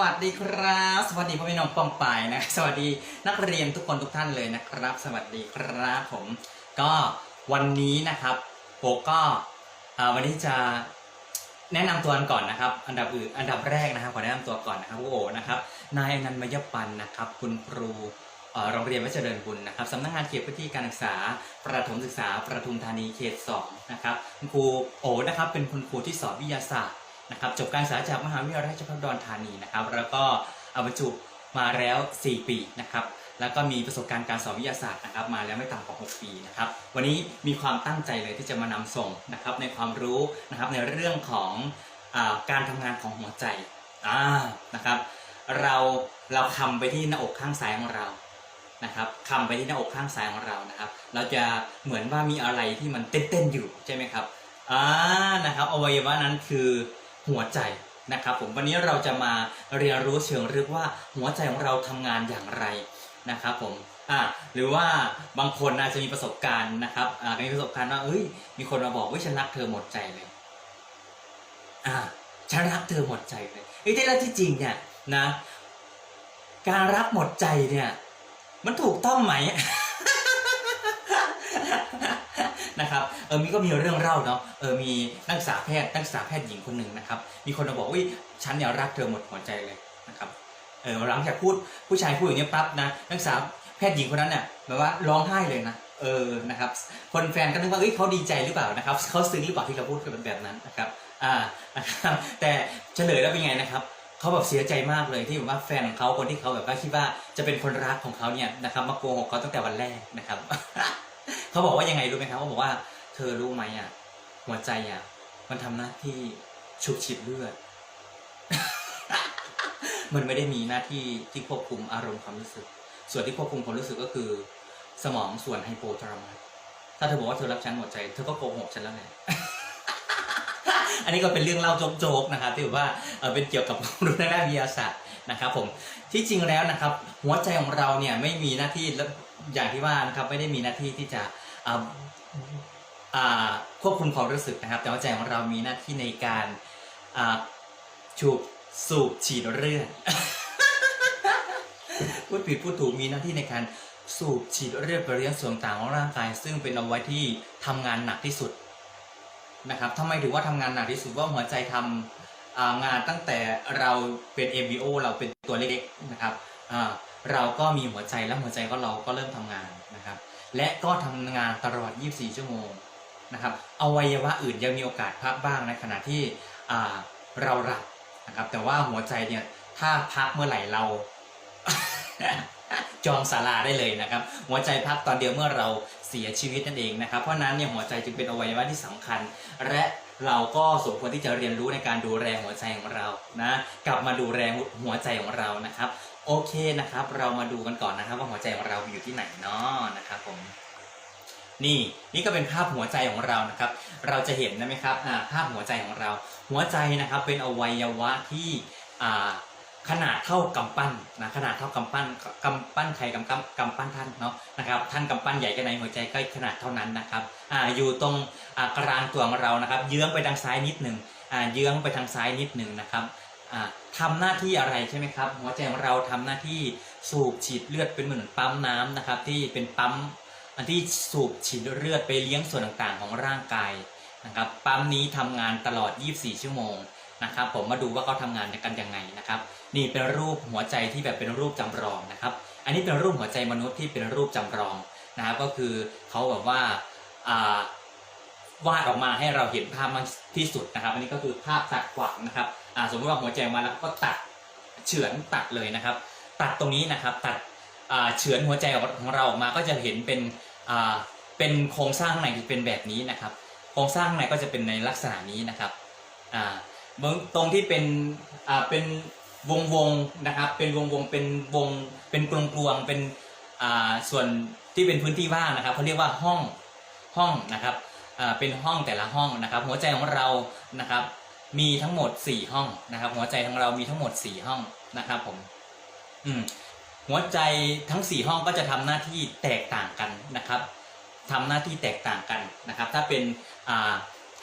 สวัสดีครับ สวัสดีพ่อพี่น้องปองปายนะ สวัสดีนักเรียนทุกคนทุกท่านเลยนะครับ สวัสดีครับผม ก็วันนี้นะครับโปก็วันนี้จะแนะนำตัวก่อนนะครับ อันดับอื่นอันดับแรกนะครับขอแนะนำตัวก่อนนะครับโอ้นะครับนายอนันต์มยปันนะครับ คุณครูโรงเรียนวัดเจริญบุญนะครับสำนักงานเขตพื้นที่การศึกษา ประถมศึกษาประทุมธานีเขตสองนะครับคุณครูโอนะครับเป็นคุณครูที่สอนวิทยาศาสตร์ นะครับจบการศึกษาจากมหาวิทยาลัยราชภัฏอุดรธานีนะครับ แล้วก็เอาบรรจุมาแล้ว 4 ปีนะครับแล้วก็มีประสบการณ์การสอนวิทยาศาสตร์นะครับ มาแล้วไม่ต่ำกว่า 6 ปีนะครับ วันนี้มีความตั้งใจเลยที่จะมานำส่งนะครับในความรู้นะครับในเรื่องของอการทำงานของหัวใจอ่านะครับ เราเราคำไปที่หน้าอกข้างซ้ายของเรานะครับคำไปที่หน้าอกข้างซ้ายของเรานะครับ เราจะเหมือนว่ามีอะไรที่มันเต้นๆอยู่ใช่ไหมครับอ่านะครับอวัยวะนั้นคือ หัวใจนะครับผมวันนี้เราจะมาเรียนรู้เชิงลึกว่าหัวใจของเราทำงานอย่างไรนะครับผมอ่าหรือว่าบางคนอาจจะมีประสบการณ์นะครับอ่ามีประสบการณ์ว่าเอ้ยมีคนมาบอกว่าฉันรักเธอหมดใจเลยอ่าฉันรักเธอหมดใจเลยไอ้ที่แล้วที่จริงเนี่ยนะ การรักหมดใจเนี่ย มันถูกต้องไหม นะครับเออมีก็มีเรื่องเล่าเนาะเออมีนักศึกษาแพทย์นักศึกษาแพทย์หญิงคนหนึ่งนะครับมีคนมาบอกว่าฉันเนี่ยรักเธอหมดหัวใจเลยนะครับเออหลังจากพูดผู้ชายพูดอย่างนี้ปั๊บนะนักศึกษาแพทย์หญิงคนนั้นเนี่ยแบบว่าร้องไห้เลยนะเออนะครับคนแฟนก็นึกว่าเอ้ยเขาดีใจหรือเปล่านะครับเขาซึ้งหรือเปล่าที่เราพูดกันแบบนั้นนะครับอ่านะครับแต่เฉลยแล้วเป็นไงนะครับเขาแบบเสียใจมากเลยที่แบบว่าแฟนของเขาคนที่เขาแบบว่าคิดว่าจะเป็นคนรักของเขาเนี่ยนะครับมาโกหกเขาตั้งแต่วันแรกนะครับ เขาบอกว่ายังไงรู้ไหมครับเขาบอกว่าเธอรู้ไหมอะ หัวใจอะ มันทำหน้าที่ชุบฉีดเลือด มันไม่ได้มีหน้าที่ที่ควบคุมอารมณ์ความรู้สึก ส่วนที่ควบคุมความรู้สึกก็คือ สมองส่วนไฮโปทาลามัสถ้าเธอบอกว่าเธอรักฉันหมดใจ เธอก็โกหกฉันแล้วไงอันนี้ก็เป็นเรื่องเล่าโจ๊กๆนะครับที่แบบว่าเป็นเกี่ยวกับความรู้ทางด้านวิทยาศาสตร์นะครับผมที่จริงแล้วนะครับ หัวใจของเราเนี่ยไม่มีหน้าที่และอย่างที่ว่านะครับไม่ได้มีหน้าที่ที่จะ ควบคุมความรู้สึกนะครับ แต่หัวใจของเรามีหน้าที่ในการอ่าชูบสูบฉีดเลือดพูดผิดพูดถูกมีหน้าที่ในการสูบฉีดเลือดไปเลี้ยงส่วนต่างของร่างกาย ซึ่งเป็นอวัยวะที่ทำงานหนักที่สุดนะครับทำไมถึงว่าทำงานหนักที่สุดว่าหัวใจทำอ่างานตั้งแต่เราเป็น MBO เราเป็นตัวเล็กๆนะครับเราก็มีหัวใจแล้วหัวใจก็เราก็เริ่มทำงานนะครับ และก็ทำงานตลอด 24 ชั่วโมงนะครับอวัยวะอื่นยังมีโอกาสพักบ้างในขณะที่เราหลับนะครับ แต่ว่าหัวใจเนี่ยถ้าพักเมื่อไหร่เรา จองศาลาได้เลยนะครับ หัวใจพักตอนเดียวเมื่อเราเสียชีวิตนั่นเองนะครับ เพราะฉะนั้นเนี่ยหัวใจจึงเป็นอวัยวะที่สำคัญ และเราก็สมควรที่จะเรียนรู้ในการดูแลหัวใจของเรานะ กลับมาดูแลหัวใจของเรานะครับ โอเคนะครับ เรามาดูกันก่อนนะครับ ว่าหัวใจของเราอยู่ที่ไหนเนาะนะครับผมนี่นี่ก็เป็นภาพหัวใจของเรานะครับ เราจะเห็นนะไหมครับภาพหัวใจของเรา หัวใจนะครับเป็นอวัยวะที่ขนาดเท่ากำปั้นนะขนาดเท่ากำปั้นกำปั้นใครกำกำกำปั้นท่านเนาะนะครับท่านกำปั้นใหญ่แค่ไหนหัวใจก็ขนาดเท่านั้นนะครับอ่าอยู่ตรงกลางตัวของเรานะครับ เยื้องไปทางซ้ายนิดหนึ่งอ่าเยื้องไปทางซ้ายนิดหนึ่งนะครับ อ่าทำหน้าที่อะไรใช่ไหมครับ หัวใจของเราทำหน้าที่สูบฉีดเลือดเป็นเหมือนปั๊มน้ำนะครับ ที่เป็นปั๊มอันที่สูบฉีดเลือดไปเลี้ยงส่วนต่างๆ ของร่างกายนะครับ ปั๊มนี้ทำงานตลอด 24 ชั่วโมงนะครับ ผมมาดูว่าเขาทำงานกันยังไงนะครับ นี่เป็นรูปหัวใจที่แบบเป็นรูปจำลองนะครับ อันนี้เป็นรูปหัวใจมนุษย์ที่เป็นรูปจำลองนะครับ ก็คือเขาแบบว่า วาดออกมาให้เราเห็นภาพมากที่สุดนะครับ อันนี้ก็คือภาพตัดขวางนะครับอ่าสมมติว่าหัวใจมาแล้วก็ตัดเฉือนตัดเลยนะครับ ตัดตรงนี้นะครับตัดเฉือนหัวใจของเราออกมาก็จะเห็นเป็นอ่าเป็นโครงสร้างข้างในที่เป็นแบบนี้นะครับ โครงสร้างข้างในก็จะเป็นในลักษณะนี้นะครับอ่าตรงที่เป็นอ่าเป็นวงวงนะครับ เป็นวงวงเป็นวงเป็นกลวงกลวงเป็นอ่าส่วนที่เป็นพื้นที่ว่างนะครับเขาเรียกว่าห้องห้องนะครับ เป็นห้องแต่ละห้องนะครับ หัวใจของเรานะครับ มีทั้งหมด 4 ห้องนะครับ หัวใจของเรามีทั้งหมด 4 ห้องนะครับผมอืมหัวใจทั้ง 4 ห้องก็จะทำหน้าที่แตกต่างกันนะครับทำหน้าที่แตกต่างกันนะครับ ถ้าเป็นอ่า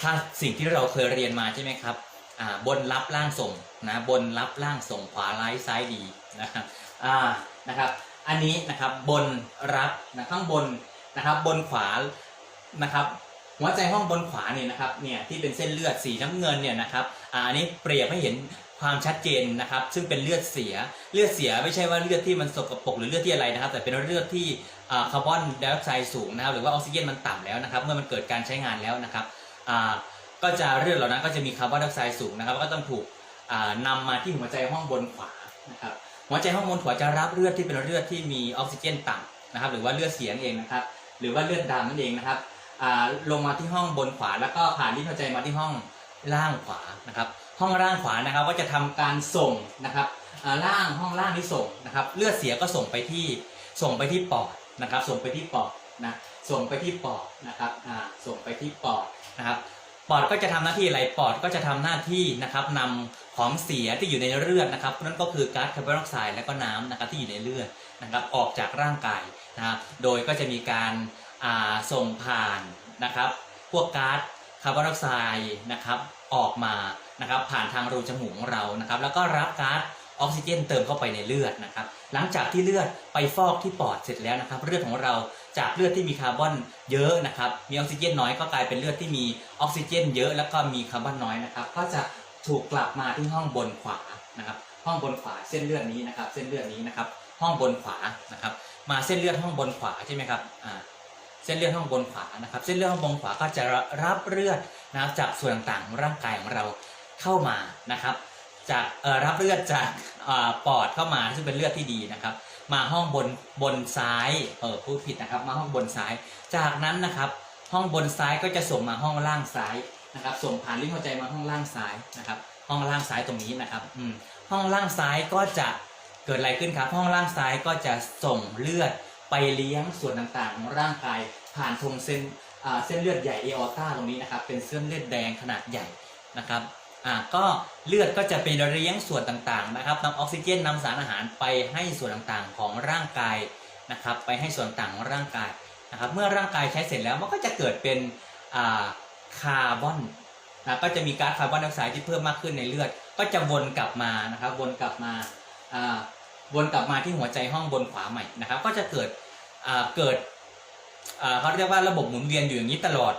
ถ้าสิ่งที่เราเคยเรียนมาใช่ไหมครับอ่าบนรับล่างส่งนะบนรับล่างส่งขวาร้ายซ้ายดีนะครับอ่านะครับ อันนี้นะครับบนรับนะข้างบนนะครับบนขวานะครับ หัวใจห้องบนขวาเนี่ยนะครับเนี่ยที่เป็นเส้นเลือดสีน้ำเงินเนี่ยนะครับอันนี้เปรียบให้เห็นความชัดเจนนะครับ ซึ่งเป็นเลือดเสียเลือดเสียไม่ใช่ว่าเลือดที่มันสกปรกหรือเลือดที่อะไรนะครับ แต่เป็นเลือดที่คาร์บอนไดออกไซด์สูงนะครับ หรือว่าออกซิเจนมันต่ำแล้วนะครับ เมื่อมันเกิดการใช้งานแล้วนะครับก็จะเลือดเหล่านั้นก็จะมีคาร์บอนไดออกไซด์สูงนะครับก็ต้องถูกอ่านำมาที่หัวใจห้องบนขวานะครับหัวใจห้องบนขวาจะรับเลือดที่เป็นเลือดที่มีออกซิเจนต่ำนะครับ หรือว่าเลือดเสียนเองนะครับ หรือว่าเลือดดำนั่นเองนะครับ ลงมาที่ห้องบนขวาแล้วก็ผ่านลิ้นหัวใจมาที่ห้องล่างขวานะครับ ห้องล่างขวานะครับก็จะทำการส่งนะครับล่างห้องล่างที่ส่งนะครับ เลือดเสียก็ส่งไปที่ส่งไปที่ปอดนะครับ ส่งไปที่ปอดนะส่งไปที่ปอดนะครับส่งไปที่ปอดนะครับปอดก็จะทำหน้าที่อะไรปอดก็จะทำหน้าที่นะครับนำของเสียที่อยู่ในเลือดนะครับนั่นก็คือก๊าซคาร์บอนไดออกไซด์และก็น้ำนะครับที่อยู่ในเลือดนะครับออกจากร่างกายนะครับโดยก็จะมีการ ส่งผ่านนะครับ พวกก๊าซคาร์บอนไดออกไซด์นะครับออกมานะครับผ่านทางรูจมูกของเรานะครับ แล้วก็รับก๊าซออกซิเจนเติมเข้าไปในเลือดนะครับ หลังจากที่เลือดไปฟอกที่ปอดเสร็จแล้วนะครับ เลือดของเราจากเลือดที่มีคาร์บอนเยอะนะครับ มีออกซิเจนน้อยก็กลายเป็นเลือดที่มีออกซิเจน เยอะแล้วก็มีคาร์บอนน้อยนะครับ ก็จะถูกกลับมาที่ห้องบนขวานะครับ ห้องบนขวาเส้นเลือดนี้นะครับ เส้นเลือดนี้นะครับ ห้องบนขวานะครับ มาเส้นเลือดห้องบนขวาใช่ไหมครับ อ่า เส้นเลือดห้องบนขวานะครับ เส้นเลือดห้องบนขวาก็จะรับเลือดนะครับจากส่วนต่างๆของร่างกายของเราเข้ามานะครับจากรับเลือดจากอปอดเข้ามาซึ่งเป็นเลือดที่ดีนะครับ มาห้องบนบนซ้ายเออพูดผิดนะครับ มาห้องบนซ้าย จากนั้นนะครับ ห้องบนซ้ายก็จะส่งมาห้องล่างซ้ายนะครับ ส่งผ่านลิ้นหัวใจมาห้องล่างซ้ายนะครับ ห้องล่างซ้ายตรงนี้นะครับอืมห้องล่างซ้ายก็จะเกิดอะไรขึ้นครับ ห้องล่างซ้ายก็จะส่งเลือด ไปเลี้ยงส่วนต่างๆของร่างกาย ผ่านทงเส้นเส้นเลือดใหญ่เอออต้าตรงนี้นะครับ เป็นเส้นเลือดแดงขนาดใหญ่นะครับอ่าก็เลือดก็จะไปเลี้ยงส่วนต่างๆนะครับนำออกซิเจนนำสารอาหารไปให้ส่วนต่างๆของร่างกายนะครับ ไปให้ส่วนต่างของร่างกายนะครับ เมื่อร่างกายใช้เสร็จแล้วมันก็จะเกิดเป็นอ่าคาร์บอนนะก็จะมีก๊าซคาร์บอนไดออกไซด์ที่เพิ่มมากขึ้นในเลือด ก็จะวนกลับมานะครับ วนกลับมา วนกลับมาที่หัวใจห้องบนขวาใหม่นะครับ ก็จะเกิดเกิดเขาเรียกว่าระบบหมุนเวียนอยู่อย่างนี้ตลอด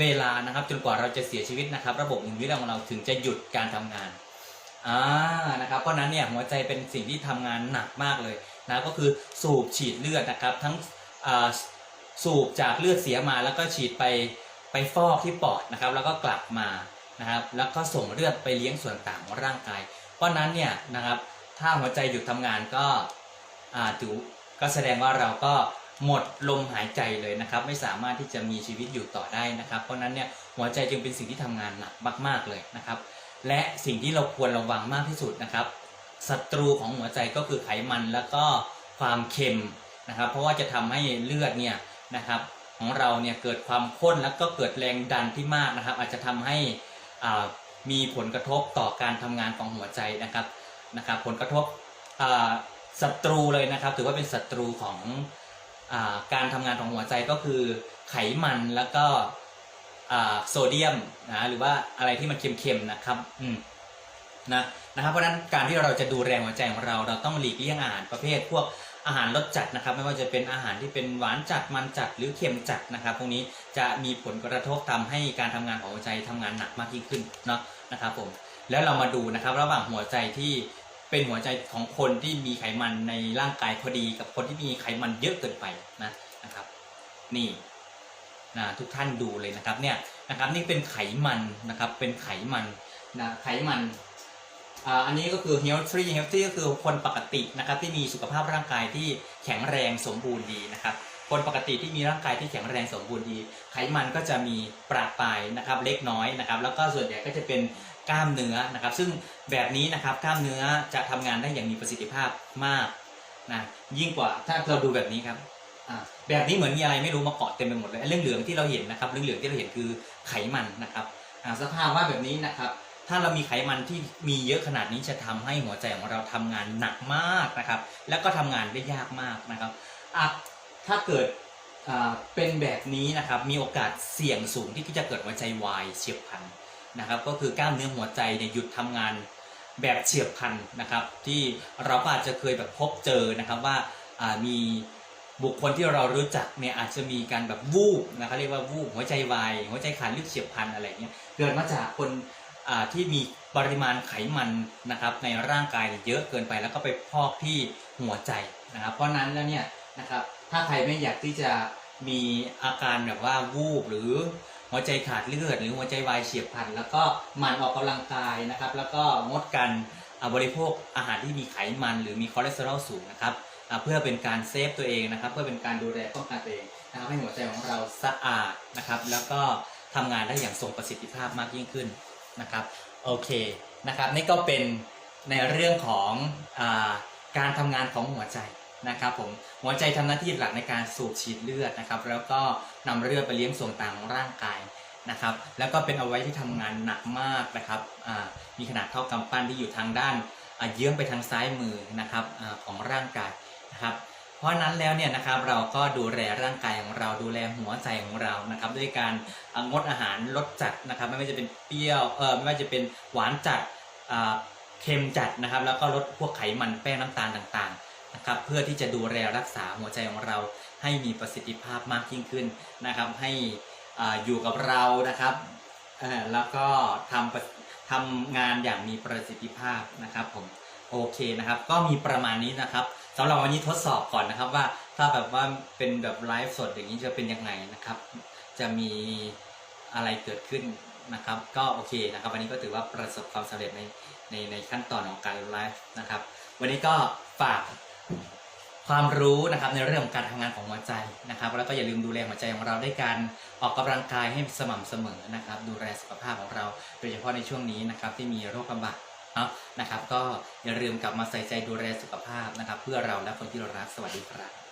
เวลานะครับ จนกว่าเราจะเสียชีวิตนะครับ ระบบหมุนเวียนของเราถึงจะหยุดการทำงานอ่านะครับ เพราะนั้นเนี่ยหัวใจเป็นสิ่งที่ทำงานหนักมากเลยนะก็คือสูบฉีดเลือดนะครับ ทั้งสูบจากเลือดเสียมาแล้วก็ฉีดไปไปฟอกที่ปอดนะครับ แล้วก็กลับมานะครับ แล้วก็ส่งเลือดไปเลี้ยงส่วนต่างของร่างกาย เพราะนั้นเนี่ยนะครับ ถ้าหัวใจหยุดทำงานก็ถือก็แสดงว่าเราก็หมดลมหายใจเลยนะครับ ไม่สามารถที่จะมีชีวิตอยู่ต่อได้นะครับ เพราะนั้นเนี่ยหัวใจจึงเป็นสิ่งที่ทำงานหนักมาก ๆเลยนะครับ และสิ่งที่เราควรระวังมากที่สุดนะครับศัตรูของหัวใจก็คือไขมันแล้วก็ความเค็มนะครับ เพราะว่าจะทำให้เลือดเนี่ยนะครับของเราเนี่ยเกิดความข้นแล้วก็เกิดแรงดันที่มากนะครับ อาจจะทำให้อ่ามีผลกระทบต่อการทำงานของหัวใจนะครับ นะครับผลกระทบศัตรูเลยนะครับ ถือว่าเป็นศัตรูของอการทำงานของหัวใจก็คือไขมันแล้วก็โซเดียมนะหรือว่าอะไรที่มันเค็มๆนะครับอืมนะนะครับเพราะฉะนั้นการที่เราจะดูแลหัวใจของเราเราต้องหลีกเลี่ยงอาหารประเภท พวกอาหารรสจัดนะครับ ไม่ว่าจะเป็นอาหารที่เป็นหวานจัดมันจัดหรือเค็มจัดนะครับพวกนี้จะมีผลกระทบทำให้การทำงานของหัวใจทำงานหนักมากยิ่งขึ้นเนาะนะครับผม แล้วเรามาดูนะครับ ระหว่างหัวใจที่เป็นหัวใจของคนที่มีไขมันในร่างกายพอดี กับคนที่มีไขมันเยอะเกินไปนะนะครับ นี่นะทุกท่านดูเลยนะครับเนี่ยนะครับนี่เป็นไขมันนะครับเป็นไขมันนะไขมันอันนี้ก็คือ healthy healthy ก็คือคนปกตินะครับที่มีสุขภาพร่างกายที่แข็งแรงสมบูรณ์ดีนะครับคนปกติที่มีร่างกายที่แข็งแรงสมบูรณ์ดี ไขมันก็จะมีประปรายนะครับเล็กน้อยนะครับแล้วก็ส่วนใหญ่ก็จะเป็น กล้ามเนื้อนะครับ ซึ่งแบบนี้นะครับกล้ามเนื้อจะทำงานได้อย่างมีประสิทธิภาพมากนะยิ่งกว่าถ้าเราดูแบบนี้ครับแบบนี้เหมือนมีอะไรไม่รู้มาเกาะเต็มไปหมดเลยเรื่องเหลืองที่เราเห็นนะครับเรื่องเหลืองที่เราเห็นคือไขมันนะครับสภาพว่าแบบนี้นะครับ ถ้าเรามีไขมันที่มีเยอะขนาดนี้จะทำให้หัวใจของเราทำงานหนักมากนะครับ แล้วก็ทำงานได้ยากมากนะครับอะถ้าเกิดเป็นแบบนี้นะครับมีโอกาสเสี่ยงสูงที่จะเกิดหัวใจวายเฉียบพลัน นะครับก็คือกล้ามเนื้อหัวใจเนี่ยหยุดทำงานแบบเฉียบพลันนะครับ ที่เราอาจจะเคยแบบพบเจอนะครับว่าอ่ามีบุคคลที่เรารู้จักเนี่ยอาจจะมีการแบบวูบนะครับเรียกว่าวูบหัวใจวายหัวใจขาดเลือดเฉียบพลันอะไรเงี้ยเกิดมาจากคนอ่าที่มีปริมาณไขมันนะครับในร่างกายเยอะเกินไปแล้วก็ไปพอกที่หัวใจนะครับ เพราะฉะนั้นแล้วเนี่ยนะครับถ้าใครไม่อยากที่จะมีอาการแบบว่าวูบหรือ หัวใจขาดเลือด หรือหัวใจวายเฉียบพลัน แล้วก็หมั่นออกกำลังกายนะครับ แล้วก็งดการอ่าบริโภคอาหารที่มีไขมัน หรือมีคอเลสเตอรอลสูงนะครับเพื่อเป็นการเซฟตัวเองนะครับ เพื่อเป็นการดูแลป้องกันตัวเองนะครับให้หัวใจของเราสะอาดนะครับ แล้วก็ทำงานได้อย่างทรงประสิทธิภาพมากยิ่งขึ้นนะครับโอเคนะครับนี่ก็เป็นในเรื่องของอการทำงานของหัวใจ นะครับผมหัวใจทำหน้าที่หลักในการสูบฉีดเลือดนะครับ แล้วก็นำเลือดไปเลี้ยงส่วนต่างของร่างกายนะครับ แล้วก็เป็นเอาไว้ที่ทำงานหนักมากนะครับมีขนาดเท่ากำปั้นที่อยู่ทางด้านเยื้องไปทางซ้ายมือนะครับอของร่างกายนะครับเพราะฉะนั้นแล้วเนี่ยนะครับเราก็ดูแลร่างกายของเราดูแลหัวใจของเรานะครับ ด้วยการงดอาหารลดจัดนะครับ ไม่ว่าจะเป็นเปรี้ยวเออไม่ว่าจะเป็นหวานจัดเค็มจัดนะครับ แล้วก็ลดพวกไขมันแป้งน้ำตาลต่างๆ นะครับเพื่อที่จะดูแลรักษาหัวใจของเราให้มีประสิทธิภาพมากยิ่งขึ้นนะครับ ให้ออยู่กับเรานะครับแล้วก็ทำทำงานอย่างมีประสิทธิภาพนะครับผมโอเคนะครับ ก็มีประมาณนี้นะครับสำหรับวันนี้ทดสอบก่อนนะครับว่าถ้าแบบว่าเป็นแบบไลฟ์สดอย่างนี้จะเป็นยังไงนะครับ จะมีอะไรเกิดขึ้นนะครับ ก็โอเคนะครับ วันนี้ก็ถือว่าประสบความสำเร็จในในในขั้นตอนของการไลฟ์นะครับ วันนี้ก็ฝาก ความรู้นะครับในเรื่องของการทำงานของหัวใจนะครับ แล้วก็อย่าลืมดูแลหัวใจของเราด้วยการออกกำลังกายให้สม่ำเสมอนะครับ ดูแลสุขภาพของเรา โดยเฉพาะในช่วงนี้นะครับที่มีโรคระบาดเนาะนะครับ ก็อย่าลืมกลับมาใส่ใจดูแลสุขภาพนะครับ เพื่อเราและคนที่เรารักสวัสดีครับ